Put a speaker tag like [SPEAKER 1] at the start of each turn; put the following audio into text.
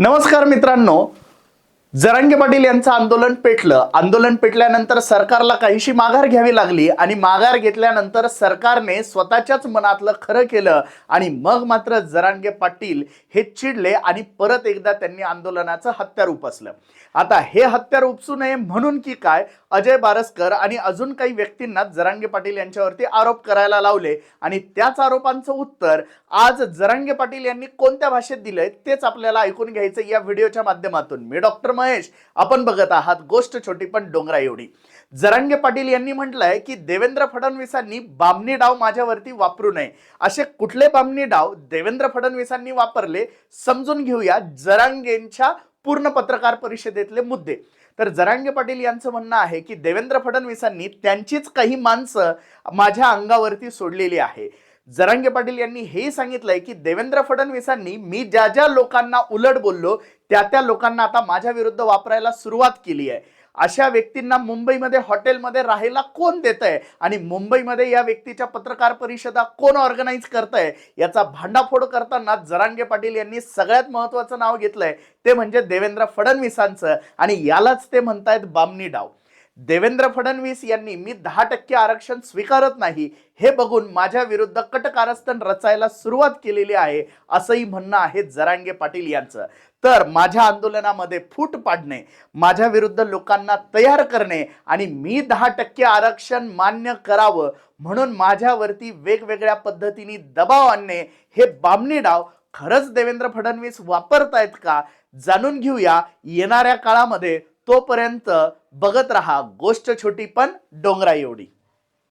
[SPEAKER 1] नमस्कार मित्रांनो जरांगे पाटील यांचं आंदोलन पेटलं. आंदोलन पेटल्यानंतर सरकारला काहीशी माघार घ्यावी लागली आणि माघार घेतल्यानंतर सरकारने स्वतःच्याच मनातलं खरं केलं आणि मग मात्र जरांगे पाटील हे चिडले आणि परत एकदा त्यांनी आंदोलनाचं हत्यार उपसलं आता हे हत्यार उपसू नये म्हणून की काय? अजय बारसकर आणि अजून काही व्यक्तींना जरांगे पाटील यांच्यावरती आरोप करायला लावले आणि त्याच आरोपांचं उत्तर आज जरांगे पाटील यांनी कोणत्या भाषेत दिलंय तेच आपल्याला ऐकून घ्यायचं या व्हिडिओच्या माध्यमातून. मी डॉक्टर महेश आपण बघत आहात गोष्ट छोटी पण डोंगरा एवढी. जरांगे पाटील यांनी म्हटलंय की देवेंद्र फडणवीसांनी बामणी डाव माझ्यावरती वापरू नये. असे कुठले बामणी डाव देवेंद्र फडणवीसांनी वापरले समजून घेऊया जरांगेंच्या पूर्ण पत्रकार परिषदेतले मुद्दे. तर जरांगे पाटील यांचं म्हणणं आहे की देवेंद्र फडणवीसांनी त्यांचीच काही माणसं माझ्या अंगावरती सोडलेली आहे. जरांगे पाटील यांनी हेही सांगितलंय की देवेंद्र फडणवीसांनी मी ज्या ज्या लोकांना उलट बोललो त्या त्या लोकांना आता माझ्या विरुद्ध वापरायला सुरुवात केली आहे. अशा व्यक्तींना मुंबईमध्ये हॉटेलमध्ये राहायला कोण देत आहे आणि मुंबईमध्ये या व्यक्तीच्या पत्रकार परिषदा कोण ऑर्गनाईज करतंय? याचा भांडाफोड करताना जरांगे पाटील यांनी सगळ्यात महत्वाचं नाव घेतलंय ते म्हणजे देवेंद्र फडणवीसांचं. आणि यालाच ते म्हणतायत बामणी डाव. देवेंद्र फडणवीस यांनी मी दहा टक्के आरक्षण स्वीकारत नाही. हे बघून माझ्या विरुद्ध कटकारस्थान रचायला सुरुवात केलेली आहे असंही म्हणणं आहे जरांगे पाटील यांचं. तर माझ्या आंदोलनामध्ये फूट पाडणे माझ्या विरुद्ध लोकांना तयार करणे आणि मी दहा टक्के आरक्षण मान्य करावं म्हणून माझ्यावरती वेगवेगळ्या पद्धतीने दबाव आणणे हे बामणी डाव खरंच देवेंद्र फडणवीस वापरतायत का? जाणून घेऊया येणाऱ्या काळामध्ये तोपर्यंत बघत रहा गोष्ट छोटी पण डोंगरा एवढी